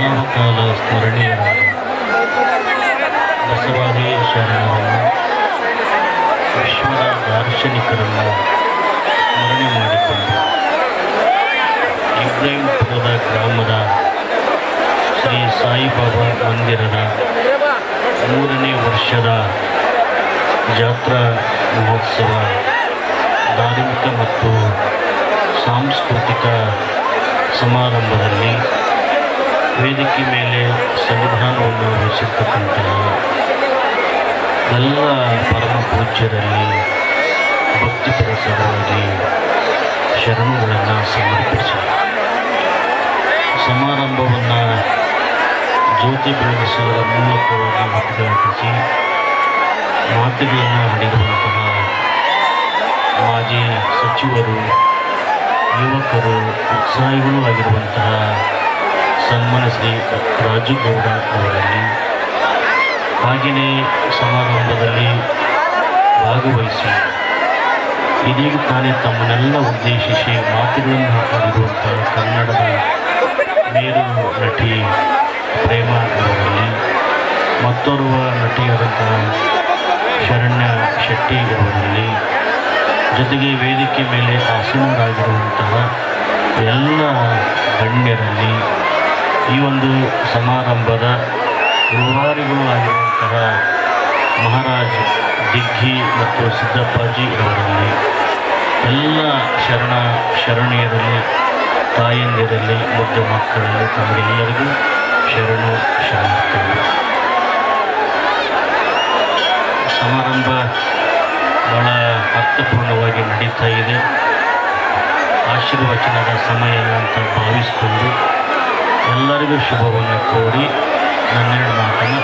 ಸದಾವ ಕಾಲ ಸ್ಮರಣೀಯರಾದ ಬಸವಾದಿ ಶರಣರನ್ನು ವಿಶ್ವದ ದಾರ್ಶನಿಕರನ್ನು ಸ್ಮರಣೆ ಮಾಡಿಕೊಂಡು ಇಬ್ರಾಹಿಂಪುರದ ಗ್ರಾಮದ ಶ್ರೀ ಸಾಯಿಬಾಬಾ ಮಂದಿರದ ಮೂರನೇ ವರ್ಷದ ಜಾತ್ರಾ ಮಹೋತ್ಸವ ಧಾರ್ಮಿಕ ಮತ್ತು ಸಾಂಸ್ಕೃತಿಕ ಸಮಾರಂಭದಲ್ಲಿ ವೇದಿಕೆ ಮೇಲೆ ಸಂವಿಧಾನವನ್ನು ವಹಿಸಿರ್ತಕ್ಕಂತಹ ಎಲ್ಲ ಪರಮ ಪೂಜ್ಯರಲ್ಲಿ, ಭಕ್ತಿ ಶರಣುಗಳನ್ನು ಸಮರ್ಪಿಸಿ ಸಮಾರಂಭವನ್ನು ಜ್ಯೋತಿ ಬೆಳಗಿಸುವ ಮೂಲಕವಾಗಿ ಉದ್ಘಾಟಿಸಿ ಮಾತುಗಳನ್ನು ಆಡಿರುವಂತಹ ಮಾಜಿ ಸಚಿವರು, ಯುವಕರು, ಉತ್ಸಾಹಿಗಳು ಆಗಿರುವಂತಹ ಸನ್ಮಾನ ಶ್ರೀ ರಾಜುಗೌಡ ಅವರಲ್ಲಿ, ಹಾಗೆಯೇ ಸಮಾರಂಭದಲ್ಲಿ ಭಾಗವಹಿಸಿ, ಇದೀಗ ತಾನೇ ತಮ್ಮನ್ನೆಲ್ಲ ಉದ್ದೇಶಿಸಿ ಮಾತುಗಳನ್ನು ಆಡಿರುವಂತಹ ಕನ್ನಡದ ಮೇರು ನಟಿ ಪ್ರೇಮ ಅವರಲ್ಲಿ, ಮತ್ತೋರ್ವ ಶರಣ್ಯ ಶೆಟ್ಟಿ ಅವರಲ್ಲಿ, ಜೊತೆಗೆ ವೇದಿಕೆ ಮೇಲೆ ಆಸೀನರಾಗಿರುವಂತಹ ಎಲ್ಲ ಗಣ್ಯರಲ್ಲಿ ಈ ಒಂದು ಸಮಾರಂಭದ ಗುರುವಾರಿಗಳು ಆಗಿರುವಂತಹ ಮಹಾರಾಜ್ ದಿಗ್ಗಿ ಮತ್ತು ಸಿದ್ದಪ್ಪಾಜಿ ಅವರಲ್ಲಿ, ಎಲ್ಲ ಶರಣ ಶರಣೀಯರಲ್ಲಿ, ತಾಯಂದಿರಲ್ಲಿ ಮುದ್ದು ಮಕ್ಕಳಲ್ಲಿ ತಮಗೆಲ್ಲರಿಗೂ ಶರಣು ಶರಣಾರ್ಥಿಗಳು. ಸಮಾರಂಭ ಬಹಳ ಅರ್ಥಪೂರ್ಣವಾಗಿ ನಡೀತಾ ಇದೆ. ಆಶೀರ್ವಚನದ ಸಮಯ ಅಂತ ಭಾವಿಸಿಕೊಂಡು ಎಲ್ಲರಿಗೂ ಶುಭವನ್ನು ಕೋರಿ ನನ್ನೆರಡು ಮಾತನ್ನು